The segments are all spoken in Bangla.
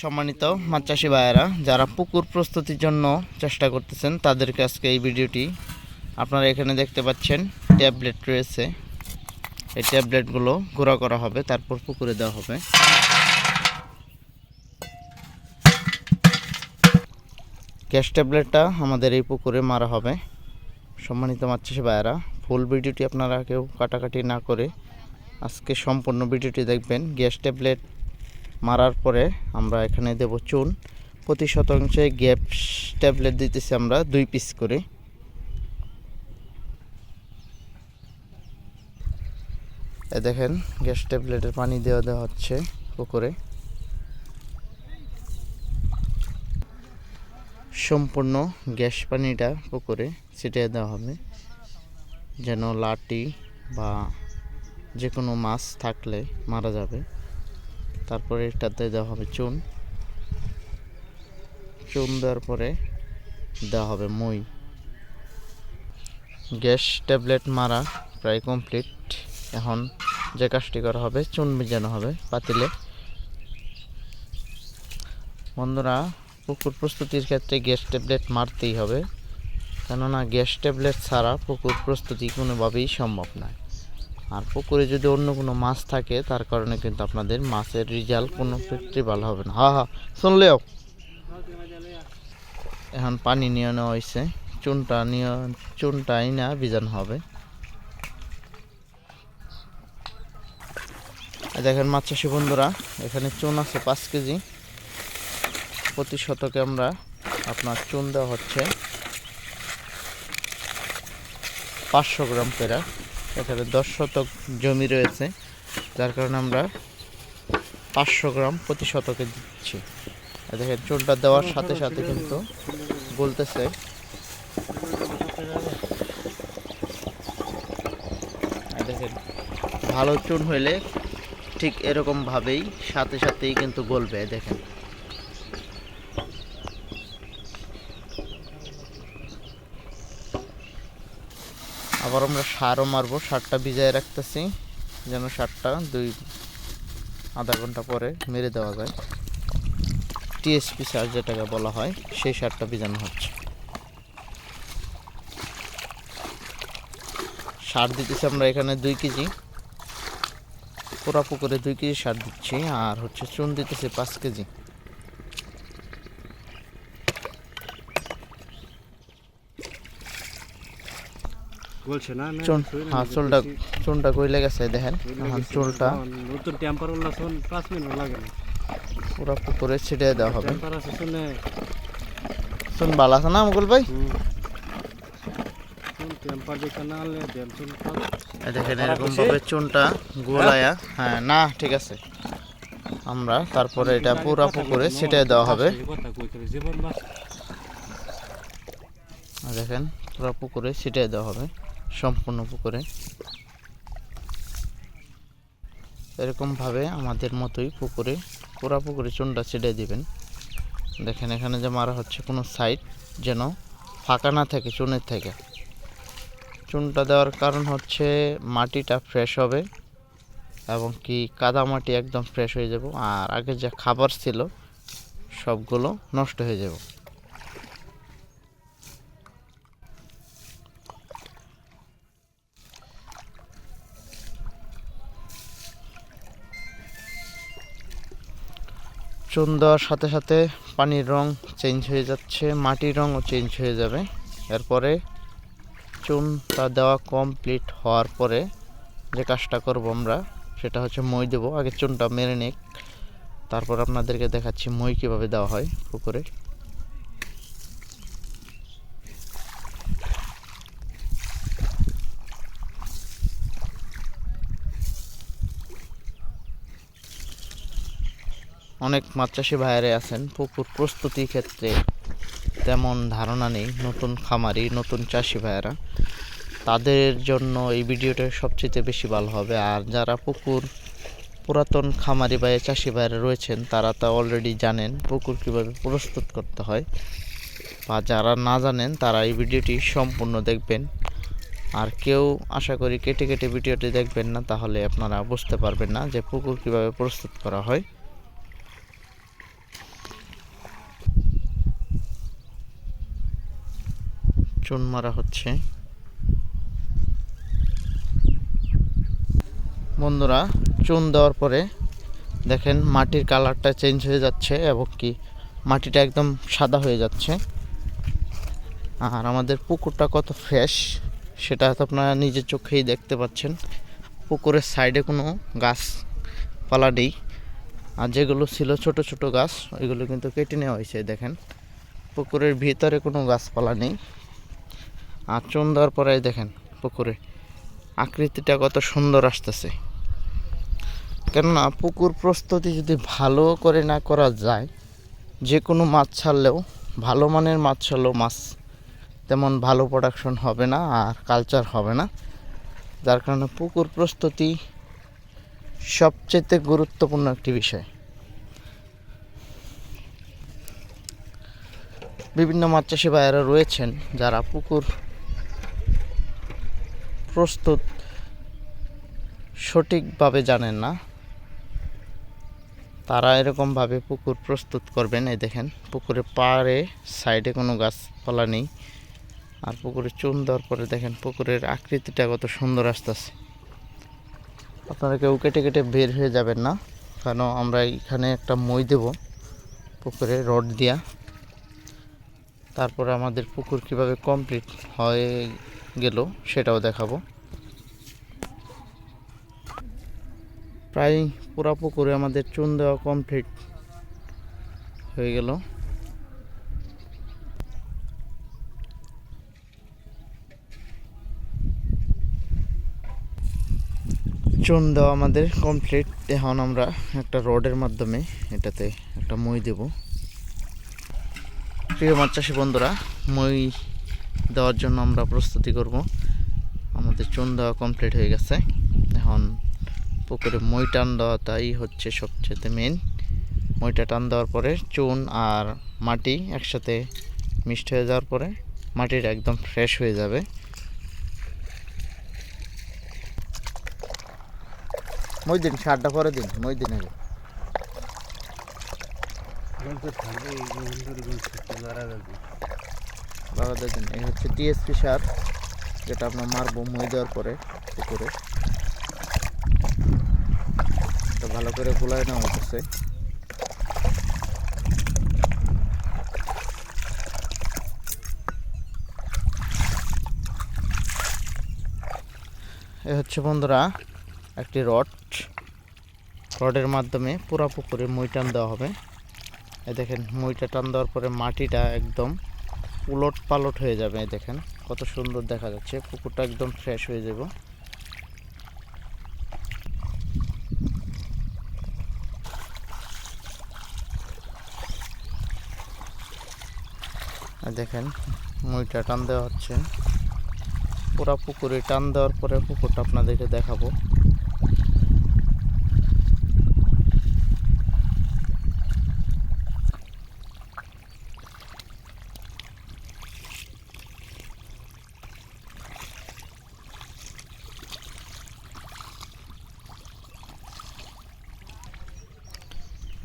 সম্মানিত মাছ চাষি ভাইয়েরা, যারা পুকুর প্রস্তুতির জন্য চেষ্টা করতেছেন, তাদেরকে আজকে এই ভিডিওটি আপনারা এখানে দেখতে পাচ্ছেন, ট্যাবলেট রয়েছে। এই ট্যাবলেটগুলো গুঁড়া করা হবে, তারপর পুকুরে দেওয়া হবে। গ্যাস ট্যাবলেটটা আমাদের এই পুকুরে মারা হবে। সম্মানিত মাছ চাষি ভাইয়েরা, ফুল ভিডিওটি আপনারা কেউ কাটাকাটি না করে আজকে সম্পূর্ণ ভিডিওটি দেখবেন। গ্যাস ট্যাবলেট মারার পরে আমরা এখানে দেব চুন। প্রতি শতাংশে গ্যাস ট্যাবলেট দিতেছি আমরা দুই পিস করে। এ দেখেন, গ্যাস ট্যাবলেটের পানি দেওয়া দেওয়া হচ্ছে পুকুরে। সম্পূর্ণ গ্যাস পানিটা পুকুরে ছিটিয়ে দেওয়া হবে। যেন লাটি বা যে কোনো মাছ থাকলে মারা যাবে। তারপরে এটাতে দেওয়া হবে চুন। চুন দেওয়ার পরে দেওয়া হবে মই। গ্যাস ট্যাবলেট মারা প্রায় কমপ্লিট। এখন যে কাজটি করা হবে, চুন ভিজানো হবে পাতিলে। বন্ধুরা, পুকুর প্রস্তুতির ক্ষেত্রে গ্যাস ট্যাবলেট মারতেই হবে। কেননা, গ্যাস ট্যাবলেট ছাড়া পুকুর প্রস্তুতি কোনোভাবেই সম্ভব নয়। আর পুকুরে যদি অন্য কোনো মাছ থাকে, তার কারণে কিন্তু আপনাদের মাছের রেজাল্ট কোনো ক্ষেত্রে ভালো হবে না। হা হা শুনলেও? এখন পানি নিয়ে নেওয়া হয়েছে। চুনটা নিয়ে, চুনটাই না, ভিজানো হবে। দেখেন মাছ চাষি বন্ধুরা, এখানে চুন আছে পাঁচ কেজি। প্রতি শতকে আমরা আপনার চুন দেওয়া হচ্ছে পাঁচশো গ্রাম পেরা এখানে দশ শতক জমি রয়েছে, যার কারণে আমরা পাঁচশো গ্রাম প্রতি শতকে দিচ্ছি। দেখেন, চুনটা দেওয়ার সাথে সাথে কিন্তু বলতেছে দেখেন, ভালো চুন হইলে ঠিক এরকমভাবেই সাথে সাথেই কিন্তু গলবে, দেখেন। আবার আমরা সারও মারবো, সারটা ভিজায় রাখতেছি, যেন সারটা দুই আধা ঘণ্টা পরে মেরে দেওয়া যায়। টিএসপি সার যেটাকে বলা হয়, সেই সারটা ভিজানো হচ্ছে। সার দিতেছি আমরা এখানে দুই কেজি। পুরা পুকুরে দুই কেজি সার দিচ্ছি, আর হচ্ছে চুন দিতেছি পাঁচ কেজি বলছে না না চুন শুই না, হ্যাঁ চুলটা কইলে গেছে দেখেন শুইলে চুলটা নতুন টেম্পার উল্লা শুন পাঁচ মিনিট লাগে না। পুকুরে ছিটিয়ে দেওয়া হবে। টেম্পার আছে চুন ভালো আছে না মুকুল ভাই? দেখেন খারাপ এরকম ভাবে চুনটা গোলায়া হ্যাঁ না ঠিক আছে। আমরা তারপরে এটা পুরা পুকুরে ছিটিয়ে দেওয়া হবে। দেখেন পুরা পুকুরে ছিটিয়ে দেওয়া হবে। সম্পূর্ণ পুকুরে। এরকম ভাবে আমাদের মতোই পুকুরে, পুরা পুকুরে চুনটা ছিটিয়ে দিবেন। দেখেন, এখানে যে মারা হচ্ছে কোনো সাইড যেন ফাঁকা না থাকে, চুনের থেকে। চুনটা দেওয়ার কারণ হচ্ছে মাটিটা ফ্রেশ হবে এবং কি কাদা মাটি একদম ফ্রেশ হয়ে যাব। আর আগে যে খাবার ছিল, সবগুলো নষ্ট হয়ে যাব। চুন দেওয়ার সাথে সাথে পানির রং চেঞ্জ হয়ে যাচ্ছে, মাটির রঙও চেঞ্জ হয়ে যাবে। এরপরে চুনটা দেওয়া কমপ্লিট হওয়ার পরে যে কাজটা করব আমরা, সেটা হচ্ছে মই দেবো। আগে চুনটা মেরে নিক। তারপর আপনাদেরকে দেখাচ্ছি মই কীভাবে দেওয়া হয় পুকুরে। অনেক মাছ চাষি ভাইয়ারে আছেন। পুকুর প্রস্তুতির ক্ষেত্রে তেমন ধারণা নেই। নতুন খামারি, নতুন চাষি ভাইয়েরা। তাদের জন্য এই ভিডিওটা সবচেয়ে বেশি ভালো হবে। আর যারা পুকুর পুরাতন খামারি বা চাষি ভাইয়েরা রয়েছেন, তারা তা অলরেডি জানেন পুকুর কীভাবে প্রস্তুত করতে হয়। বা যারা না জানেন, তারা এই ভিডিওটি সম্পূর্ণ দেখবেন। আর কেউ আশা করি কেটে কেটে ভিডিওটি দেখবেন না, তাহলে আপনারা বুঝতে পারবেন না যে পুকুর কীভাবে প্রস্তুত করা হয়। চুন মারা হচ্ছে। বন্ধুরা, চুন দেওয়ার পরে দেখেন মাটির কালারটা চেঞ্জ হয়ে যাচ্ছে এবং কি মাটিটা একদম সাদা হয়ে যাচ্ছে। আর আমাদের পুকুরটা কত ফ্রেশ সেটা তো আপনারা নিজের চোখেই দেখতে পাচ্ছেন। পুকুরের সাইডে কোনো গাছপালা নেই। আর যেগুলো ছিল ছোট ছোট গাছ, ওইগুলো কিন্তু কেটে নেওয়া হয়েছে, দেখেন। পুকুরের ভিতরে কোনো গাছপালা নেই। আর চুন দেওয়ার পরে দেখেন পুকুরে। আকৃতিটা কত সুন্দর আসতেছে। কেননা পুকুর প্রস্তুতি যদি ভালো করে না করা যায় যে কোনো মাছ ছাড়লেও, ভালো মানের মাছ ছাড়লেও মাছ তেমন ভালো প্রোডাকশন হবে না আর কালচার হবে না। যার কারণে পুকুর প্রস্তুতি সবচেয়ে গুরুত্বপূর্ণ একটি বিষয়। বিভিন্ন মাছ চাষি ভাইয়েরা রয়েছেন যারা পুকুর প্রস্তুত সঠিকভাবে জানেন না। তারা এরকমভাবে পুকুর প্রস্তুত করবেন, এই দেখেন। পুকুরে পাড়ে, সাইডে কোনো গাছপালা নেই। আর পুকুরে চুন দেওয়ার পরে দেখেন, পুকুরের আকৃতিটা কত সুন্দর আসতেছে। আপনারা কেউ কেটে কেটে বের হয়ে যাবেন না। কারণ আমরা এখানে একটা মই দেব পুকুরে, রড দিয়া। তারপরে আমাদের পুকুর কীভাবে কমপ্লিট হয়ে গেল, সেটাও দেখাবো। প্রায় পুরা পুকুরে আমাদের চুন দেওয়া কমপ্লিট হয়ে গেল। চুন দেওয়া আমাদের কমপ্লিট এখন আমরা একটা রডের মাধ্যমে এটাতে একটা মই দেব। প্রিয় মাছ চাষি বন্ধুরা, মই দেওয়ার জন্য আমরা প্রস্তুতি করব। আমাদের চুন দেওয়া কমপ্লিট হয়ে গেছে। এখন পুকুরে মই টান দেওয়াটাই হচ্ছে সবচেয়ে মেন মইটা টান দেওয়ার পরে চুন আর মাটি একসাথে মিক্সড হয়ে যাওয়ার পরে মাটিটা একদম ফ্রেশ হয়ে যাবে। মই দিন, সারটা পরে দিন, মই দিন আগে। লাগাতে দিন এই হচ্ছে টিএসপি সার, যেটা আমরা মারবো মই দেওয়ার পরে পুকুরে। ভালো করে গুলাই নেওয়া হচ্ছে এ হচ্ছে বন্ধুরা, একটি রড। রডের মাধ্যমে পুরা পুকুরে মই টান দেওয়া হবে। এই দেখেন, মইটা টান দেওয়ার পরে মাটিটা একদম উলট পালট হয়ে যাবে দেখেন। কত সুন্দর দেখা যাচ্ছে, পুকুরটা একদম ফ্রেশ হয়ে যাব। দেখেন, মইটা টান দেওয়া হচ্ছে। পুরা পুকুরে টান দেওয়ার পরে পুকুরটা আপনাদেরকে দেখাবো।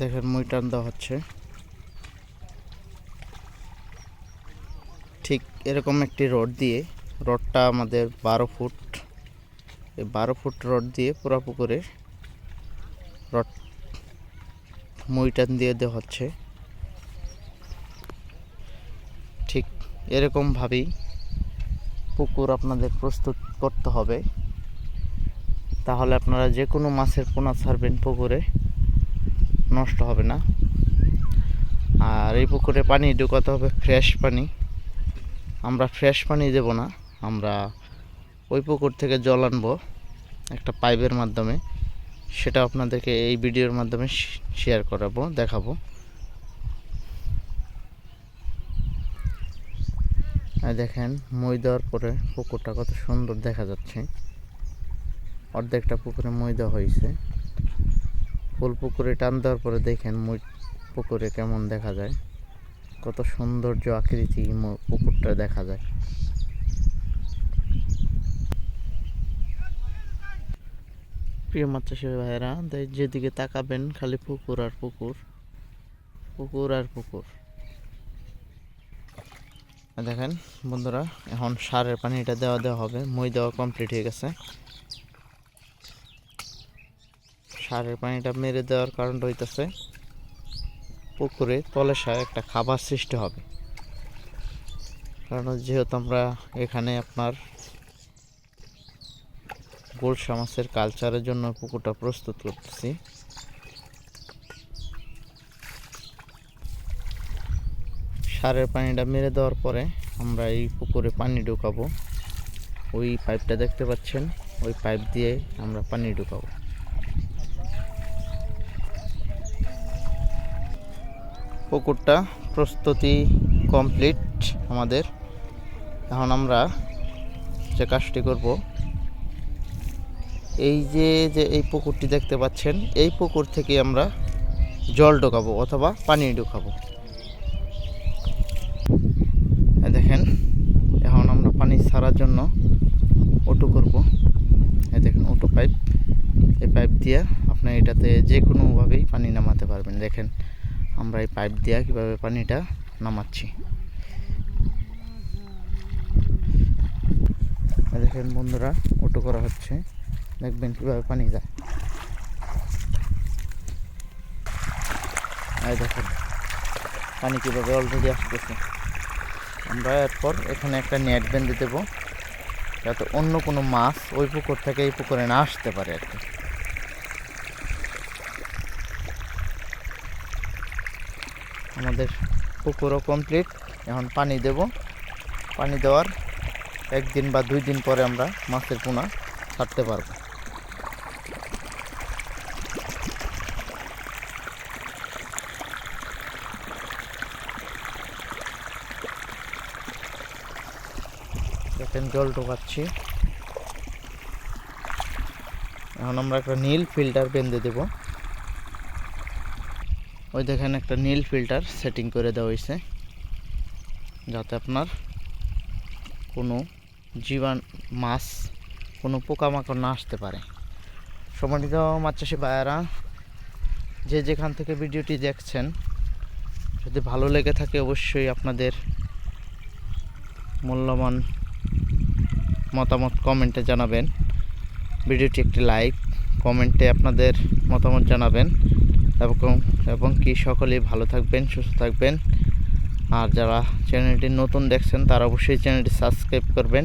দেখেন মই টান দেওয়া হচ্ছে। ঠিক এরকম একটি রড দিয়ে, রডটা আমাদের বারো ফুট, এই বারো ফুট রড দিয়ে পুরা পুকুরে রড মই টান দিয়ে দেওয়া হচ্ছে। ঠিক এরকমভাবেই পুকুর আপনাদের প্রস্তুত করতে হবে। তাহলে আপনারা যে কোনো মাছের পোনা ছাড়বেন পুকুরে। নষ্ট হবে না। আর এই পুকুরে পানি ঢুকাতে হবে ফ্রেশ পানি। আমরা ফ্রেশ পানি দেব না, আমরা ওই পুকুর থেকে জল আনব একটা পাইপের মাধ্যমে। সেটা আপনাদেরকে এই ভিডিওর মাধ্যমে শেয়ার করাবো, দেখাবো। দেখেন, মই দেওয়ার পরে পুকুরটা কত সুন্দর দেখা যাচ্ছে। অর্ধেকটা পুকুরে মই দেওয়া হয়েছে। ফুল পুকুরে টান দেওয়ার পরে দেখেন মই পুকুরে কেমন দেখা যায়। কত সৌন্দর্য আকৃতি পুকুরটা দেখা যায়। প্রিয় চাষি ভাইয়েরা যেদিকে তাকাবেন খালি পুকুর আর পুকুর। পুকুর আর পুকুর। দেখেন বন্ধুরা, এখন সারের পানিটা দেওয়া দেওয়া হবে। মই দেওয়া কমপ্লিট হয়ে গেছে। সারের পানিটা মেরে দেওয়ার কারণটা হইতেছে পুকুরে তলেসায় একটা খাবার সৃষ্টি হবে। কারণ যেহেতু আমরা এখানে আপনার গোলসা মাছের কালচারের জন্য পুকুরটা প্রস্তুত করতেছি। সারের পানিটা মেরে দেওয়ার পরে আমরা এই পুকুরে পানি ঢুকাবো। ওই পাইপটা দেখতে পাচ্ছেন? ওই পাইপ দিয়ে আমরা পানি ঢুকাবো। পুকুরটা প্রস্তুতি কমপ্লিট আমাদের। এখন আমরা যে কাজটি করব, এই যে যে এই পুকুরটি দেখতে পাচ্ছেন, এই পুকুর থেকে আমরা জল ঢোকাবো অথবা পানি ঢোকাবো। দেখেন, এখন আমরা পানি ছাড়ার জন্য অটো করব। এই দেখেন, অটো পাইপ। এই পাইপ দিয়ে আপনি এটাতে যে কোনোভাবেই পানি নামাতে পারবেন। দেখেন আমরা এই পাইপ দিয়ে কীভাবে পানিটা নামাচ্ছি। দেখেন বন্ধুরা অটো করা হচ্ছে। দেখবেন কীভাবে পানি যায়। দেখেন, পানি কীভাবে অলরেডি আসতেছে। আমরা এরপর এখানে একটা নেট বেঁধে দেবো, যাতে অন্য কোনো মাছ ওই পুকুর থেকে এই পুকুরে না আসতে পারে আর কি। আমাদের পুকুরও কমপ্লিট এখন পানি দেব। পানি দেওয়ার একদিন বা দুই দিন পরে আমরা মাছের পোনা ছাড়তে পারব। দেখেন, জল ঢোকাচ্ছি। এখন আমরা একটা নীল ফিল্টার বেঁধে দেব। ওই দেখেন একটা নীল ফিল্টার সেটিং করে দেওয়া হয়েছে যাতে আপনার কোনো জীবাণ মাছ, কোনো পোকামাকড় না আসতে পারে। সম্মানিত মাছ চাষি ভাইয়ারা, যে যেখান থেকে ভিডিওটি দেখছেন, যদি ভালো লেগে থাকে অবশ্যই আপনাদের মূল্যবান মতামত কমেন্টে জানাবেন। ভিডিওটি একটি লাইক, কমেন্টে আপনাদের মতামত জানাবেন। এবং এবং কি সকলেই ভালো থাকবেন, সুস্থ থাকবেন। আর যারা চ্যানেলটি নতুন দেখছেন, তারা অবশ্যই চ্যানেলটি সাবস্ক্রাইব করবেন।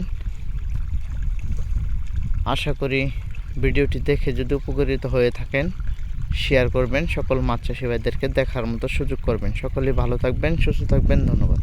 আশা করি ভিডিওটি দেখে যদি উপকৃত হয়ে থাকেন শেয়ার করবেন, সকল মাছ চাষি ভাইদেরকে দেখার মতো সুযোগ করবেন। সকলেই ভালো থাকবেন, সুস্থ থাকবেন, ধন্যবাদ।